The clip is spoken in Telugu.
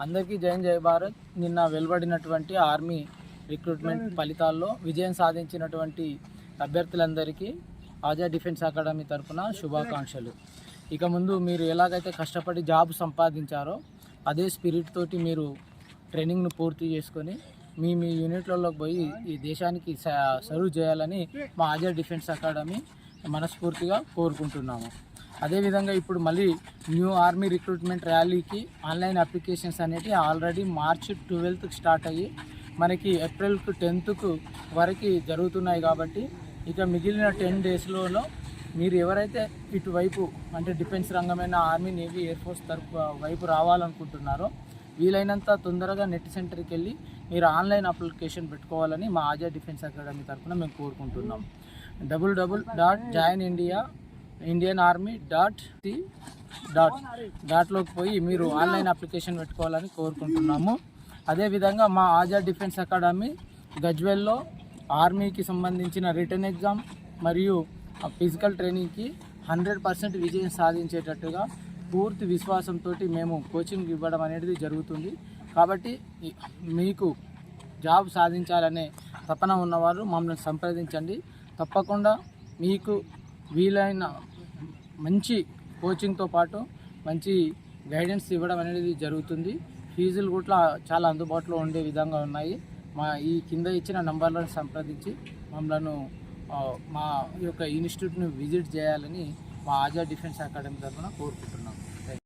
అందరికీ జైన్ జై భారత్. నిన్న వెలువడినటువంటి ఆర్మీ రిక్రూట్మెంట్ ఫలితాల్లో విజయం సాధించినటువంటి అభ్యర్థులందరికీ ఆజా డిఫెన్స్ అకాడమీ తరఫున శుభాకాంక్షలు. ఇక ముందు మీరు ఎలాగైతే కష్టపడి జాబ్ సంపాదించారో అదే స్పిరిట్ తోటి మీరు ట్రైనింగ్ను పూర్తి చేసుకొని మీ మీ యూనిట్లలోకి పోయి ఈ దేశానికి స- సర్వ్ చేయాలని మా ఆజా డిఫెన్స్ అకాడమీ మనస్ఫూర్తిగా కోరుకుంటున్నాము. అదేవిధంగా ఇప్పుడు మళ్ళీ న్యూ ఆర్మీ రిక్రూట్మెంట్ ర్యాలీకి ఆన్లైన్ అప్లికేషన్స్ అనేవి ఆల్రెడీ మార్చ్ ట్వెల్త్కి స్టార్ట్ అయ్యి మనకి ఏప్రిల్కు టెన్త్కు వరకు జరుగుతున్నాయి కాబట్టి ఇక మిగిలిన టెన్ డేస్లోనూ మీరు ఎవరైతే ఇటువైపు అంటే డిఫెన్స్ రంగమైన ఆర్మీ నేవీ ఎయిర్ ఫోర్స్ తరపు వైపు రావాలనుకుంటున్నారో వీలైనంత తొందరగా నెట్ సెంటర్కి వెళ్ళి మీరు ఆన్లైన్ అప్లికేషన్ పెట్టుకోవాలని మా ఆజా డిఫెన్స్ అకాడమీ తరఫున మేము కోరుకుంటున్నాం. Double double dot join India Indian army dot C dot డాట్లోకి పోయి మీరు ఆన్లైన్ అప్లికేషన్ పెట్టుకోవాలని కోరుకుంటున్నాము. అదేవిధంగా మా ఆజాద్ డిఫెన్స్ అకాడమీ గజ్వెల్లో ఆర్మీకి సంబంధించిన రిటర్న్ ఎగ్జామ్ మరియు ఫిజికల్ ట్రైనింగ్కి హండ్రెడ్ పర్సెంట్ విజయం సాధించేటట్టుగా పూర్తి విశ్వాసంతో మేము కోచింగ్ ఇవ్వడం అనేది జరుగుతుంది. కాబట్టి మీకు జాబ్ సాధించాలనే తపన ఉన్నవారు మమ్మల్ని సంప్రదించండి. తప్పకుండా మీకు వీలైన మంచి కోచింగ్తో పాటు మంచి గైడెన్స్ ఇవ్వడం అనేది జరుగుతుంది. ఫీజులు కూడా చాలా అందుబాటులో ఉండే విధంగా ఉన్నాయి. మా ఈ కింద ఇచ్చిన నంబర్లను సంప్రదించి మమ్మల్ని మా యొక్క ఇన్స్టిట్యూట్ను విజిట్ చేయాలని మా ఆజా డిఫెన్స్ అకాడమీ తరఫున కోరుకుంటున్నాం.